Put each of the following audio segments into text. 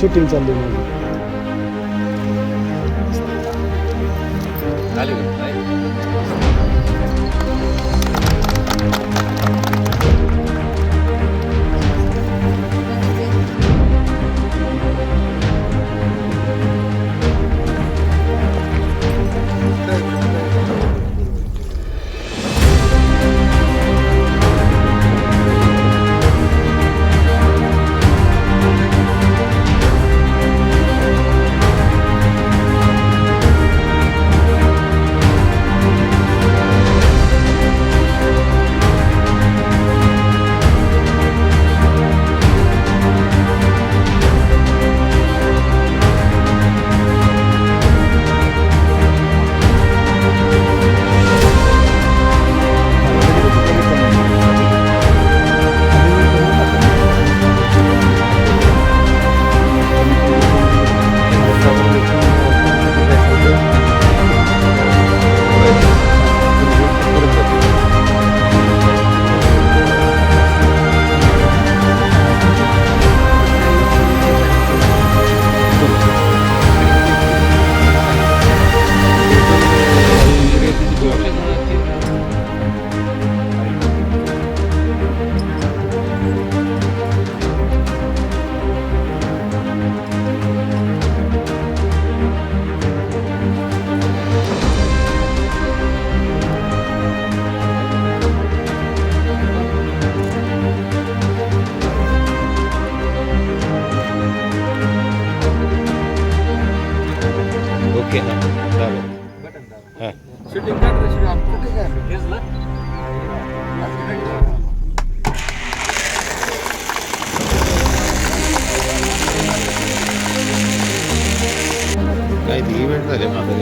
Shooting चालली माझी okay. हां चालेल हां काय ती इव्हेंट झाले माझं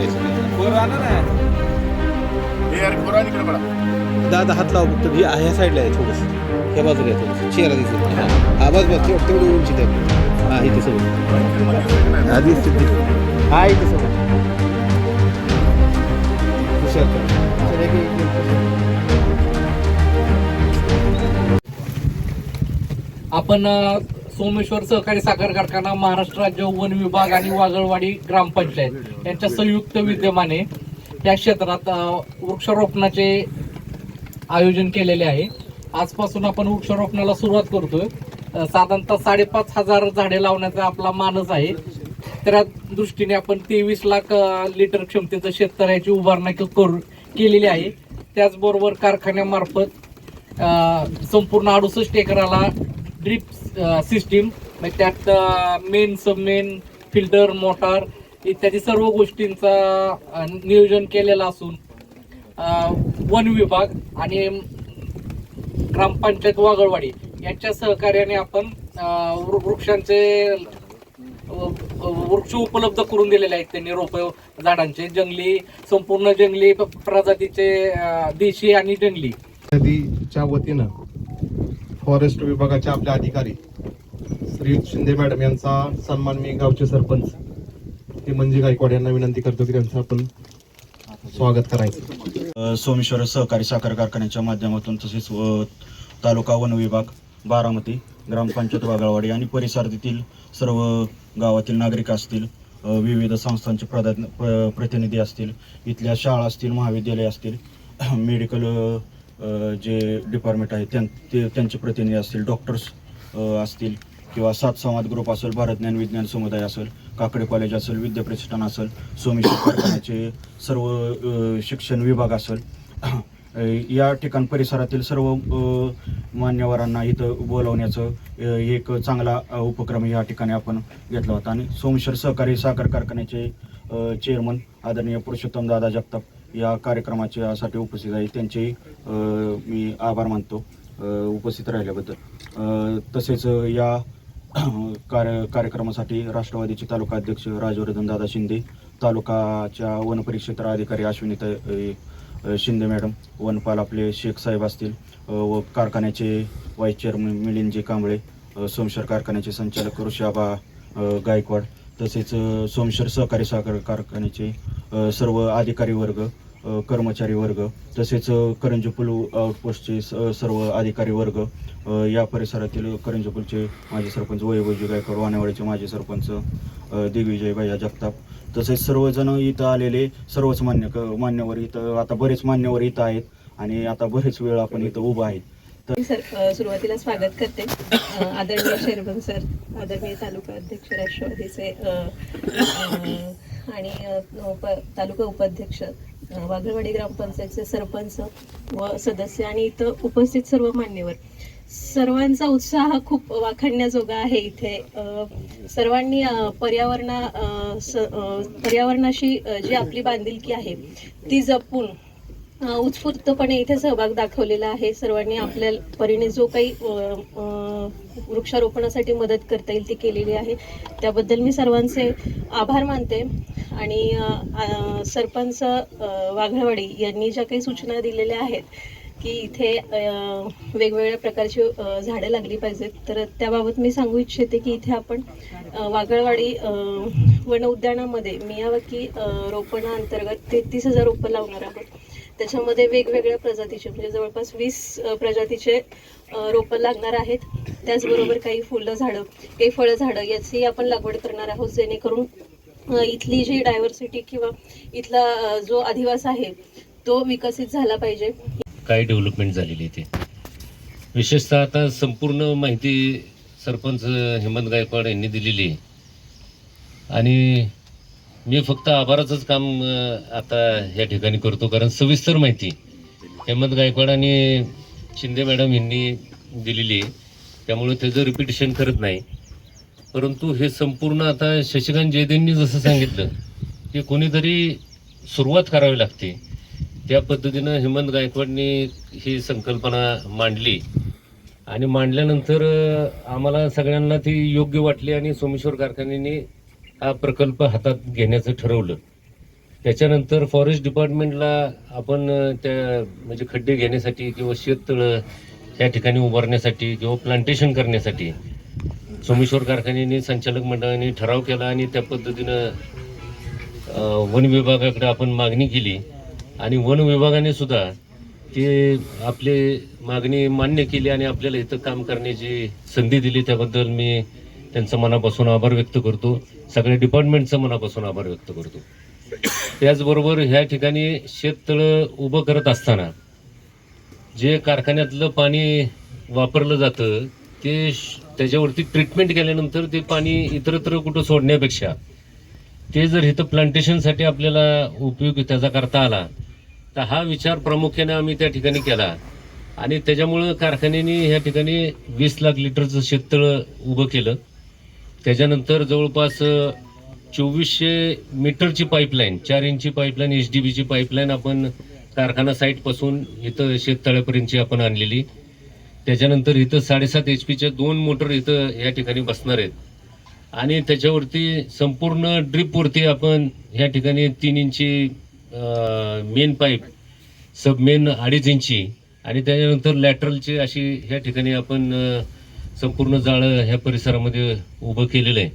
दादा हात लाव फक्त. ही ह्या साईडला आहे थोडंसं. ह्या बाजूला आहे थोडंसं. चेहरा दिसत. हा. बस बस तेवढं उंची द्या हा इथे समोर हा दिसते हा इथे आपण सोमेश्वर सहकारी साखर कारखाना महाराष्ट्र राज्य वन विभाग आणि वागळवाडी ग्रामपंचायत यांच्या संयुक्त विद्यमाने या क्षेत्रात वृक्षारोपणाचे आयोजन केलेले आहे. आजपासून आपण वृक्षारोपणाला सुरुवात करतोय. साधारणतः साडेपाच हजार झाडे लावण्याचा आपला मानस आहे. त्या दृष्टीने आपण तेवीस लाख लिटर क्षमतेचं शेतकऱ्याची उभारणी करू केलेली आहे. त्याचबरोबर कारखान्यामार्फत संपूर्ण अडुसष्ट एकराला ड्रीप सिस्टीम uh, म्हणजे त्यात main sub main filter motor इत्यादी सर्व गोष्टींचा uh, नियोजन केलेलं असून uh, वन विभाग आणि ग्रामपंचायत वागळवाडी यांच्या सहकार्याने आपण वृ- वृक्षांचे वृक्ष उपलब्ध करून दिलेले आहेत त्यांनी रोप झाडांचे जंगली संपूर्ण जंगली प- प्रजातीचे देशी आणि जंगली. नदीच्या वतीनं फॉरेस्ट विभागाचे आपले अधिकारी श्री शिंदे मॅडम यांचा सन्मान मी गावचे सरपंच ते म्हणजे गायकवाड यांना विनंती करतो की त्यांचं आपण स्वागत करायचं. सोमेश्वर सहकारी साखर कारखान्याच्या माध्यमातून तसेच तालुका वन विभाग बारामती ग्रामपंचायत वागळवाडी आणि परिसरातील सर्व गावातील नागरिक असतील विविध संस्थांचे प्रदा प्रतिनिधी असतील इथल्या शाळा असतील महाविद्यालय असतील मेडिकल जे डिपार्टमेंट आहे त्यां ते त्यांचे प्रतिनिधी असतील डॉक्टर्स असतील किंवा सात संवाद ग्रुप असेल भारत ज्ञान विज्ञान समुदाय असेल काकडे कॉलेज असेल विद्याप्रतिष्ठान असेल सोमेश्वर कारखान्याचे सर्व शिक्षण विभाग असेल या ठिकाण परिसरातील सर्व मान्यवरांना इथं बोलवण्याचं एक चांगला उपक्रम या ठिकाणी आपण घेतला होता. आणि सोमेश्वर सहकारी साखर कारखान्याचे चेअरमन आदरणीय पुरुषोत्तम दादा जगताप या कार्यक्रमाच्या साठी उपस्थित आहे. त्यांचेही मी आभार मानतो उपस्थित राहिल्याबद्दल. तसेच या कार्य कार्यक्रमासाठी राष्ट्रवादीचे तालुका अध्यक्ष राजवर्धन दादा शिंदे तालुकाच्या वनपरिक्षेत्र अधिकारी अश्विनीता शिंदे मॅडम वनपाल आपले शेख साहेब असतील व कारखान्याचे व्हाईस चेअरमन मिलिंदजी कांबळे सोमशर कारखान्याचे संचालक ऋषाबा गायकवाड तसेच सोमशर सहकारी साखर कारखान्याचे सर्व अधिकारी वर्ग कर्मचारी वर्ग तसेच करंजपूल आउटपोस्टचे सर्व अधिकारी वर्ग या परिसरातील करंजपूलचे माजी सरपंच वैभवजी गायकवाड वानेवाडीचे माजी सरपंच दिग्विजय भैया जगताप तसेच सर्वजण इथं आलेले सर्वच मान्य क- मान्यवर इथं आता बरेच मान्यवर इथं आहेत आणि आता बरेच वेळ आपण इथं उभं आहेत. सर सुरुवातीला स्वागत करते. आदरणीय शेरबन सर आदरणीय तालुका अध्यक्ष राष्ट्रवादीचे आणि तालुका उपाध्यक्ष वाघळवाडी ग्रामपंचायतचे सरपंच व सदस्य आणि इथं उपस्थित सर्व मान्यवर. सर्वांचा उत्साह खूप वाखाणण्याजोगा आहे इथे. सर्वांनी पर्यावरणा स- पर्यावरणाशी जी आपली बांधिलकी आहे ती जपून उत्स्फूर्तपणे इथे सहभाग दाखवलेला आहे. सर्वांनी आपल्या परीने जो काही वृक्षारोपणासाठी मदत करता येईल ती केलेली आहे. त्याबद्दल मी सर्वांचे आभार मानते. आणि सरपंच वाघळवाडी यांनी ज्या काही सूचना दिलेल्या आहेत की इथे वेगवेगळ्या प्रकारची झाडं लागली पाहिजेत तर त्याबाबत मी सांगू इच्छिते की इथे आपण वाघळवाडी वागळवाडी वन उद्यानामध्ये मियावाकी रोपणा अंतर्गत तेहतीस हजार रोपं लावणार आहोत. त्याच्यामध्ये वेगवेगळ्या प्रजातीचे म्हणजे जवळपास वीस प्रजातीचे रोपं लागणार आहेत. त्याचबरोबर काही फुलं झाडं काही फळं झाडं याची आपण लागवड करणार आहोत जेणेकरून इथली जी डायव्हर्सिटी किंवा इथला जो अधिवास आहे तो विकसित झाला पाहिजे. काय डेव्हलपमेंट झालेली आहे ते? विशेषतः आता संपूर्ण माहिती सरपंच हेमंत गायकवाड यांनी दिलेली आहे. आणि मी फक्त आभाराचंच काम आता या ठिकाणी करतो कारण सविस्तर माहिती. हेमंत गायकवाड आणि शिंदे मॅडम यांनी दिलेली आहे. त्यामुळे त्याचं रिपिटेशन करत नाही परंतु हे संपूर्ण आता शशिकांत जयदेंनी जसं सांगितलं की कोणीतरी सुरुवात करावी लागते. त्या पद्धतीनं हेमंत गायकवाडनी ही संकल्पना मांडली. आणि मांडल्यानंतर आम्हाला सगळ्यांना ती योग्य वाटली आणि सोमेश्वर कारखान्याने हा प्रकल्प हातात घेण्याचं ठरवलं. त्याच्यानंतर फॉरेस्ट डिपार्टमेंटला आपण त्या म्हणजे खड्डे घेण्यासाठी किंवा शेततळं त्या ठिकाणी उभारण्यासाठी किंवा प्लांटेशन करण्यासाठी सोमेश्वर कारखान्याने संचालक मंडळाने ठराव केला आणि त्या पद्धतीनं वन विभागाकडे आपण मागणी केली. आणि वन विभागाने सुद्धा ते आपली मागणी मान्य केली आणि आपल्याला इथं काम करण्याची संधी दिली. त्याबद्दल मी त्यांचं मनापासून आभार व्यक्त करतो. सगळ्या डिपार्टमेंटचं मनापासून आभार व्यक्त करतो. त्याचबरोबर ह्या ठिकाणी शेततळं उभं करत असताना जे कारखान्यातलं पाणी वापरलं जातं ते त्याच्यावरती ट्रीटमेंट केल्यानंतर ते पाणी इतरत्र कुठं सोडण्यापेक्षा ते जर इथं प्लांटेशनसाठी आपल्याला उपयोग त्याचा करता आला तर हा विचार प्रामुख्याने आम्ही त्या ठिकाणी केला. आणि त्याच्यामुळं कारखान्याने ह्या ठिकाणी वीस लाख लिटरचं शेततळं उभं केलं. त्याच्यानंतर जवळपास चोवीसशे मीटरची पाईपलाईन चार इंची पाईपलाईन एच डी बीची पाईपलाईन आपण कारखाना साईटपासून इथं शेततळ्यापर्यंतची आपण आणलेली. त्याच्यानंतर इथं साडेसात एच पीच्या दोन मोटर इथं या ठिकाणी बसणार आहेत. आणि त्याच्यावरती संपूर्ण ड्रीपवरती आपण ह्या ठिकाणी तीन इंची मेन पाईप सब मेन अडीच इंची आणि त्याच्यानंतर लॅटरलची अशी ह्या ठिकाणी आपण संपूर्ण जाळं ह्या परिसरामध्ये उभं केलेलं आहे.